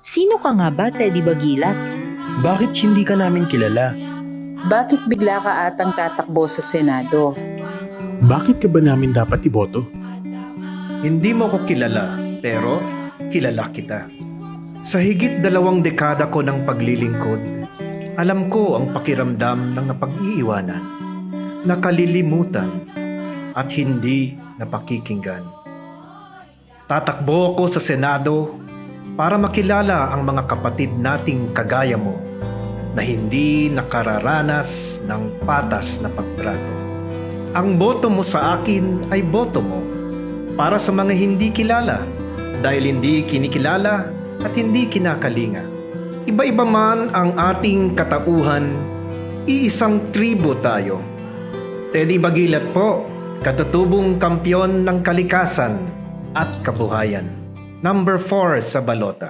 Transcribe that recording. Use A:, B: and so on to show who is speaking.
A: Sino ka nga ba, Teddy Bagilat?
B: Bakit hindi ka namin kilala?
C: Bakit bigla ka atang tatakbo sa Senado?
D: Bakit ka ba namin dapat iboto?
E: Hindi mo ko kilala, pero kilala kita. Sa higit dalawang dekada ko ng paglilingkod, alam ko ang pakiramdam ng napag-iiwanan, nakalilimutan, at hindi napakikinggan. Tatakbo ko sa Senado para makilala ang mga kapatid nating kagaya mo na hindi nakararanas ng patas na pagtrato. Ang boto mo sa akin ay boto mo para sa mga hindi kilala dahil hindi kinikilala at hindi kinakalinga. Iba-iba man ang ating katauhan, iisang tribo tayo. Teddy Bagilat po, katutubong kampyon ng kalikasan at kabuhayan. Number 4 sa balota.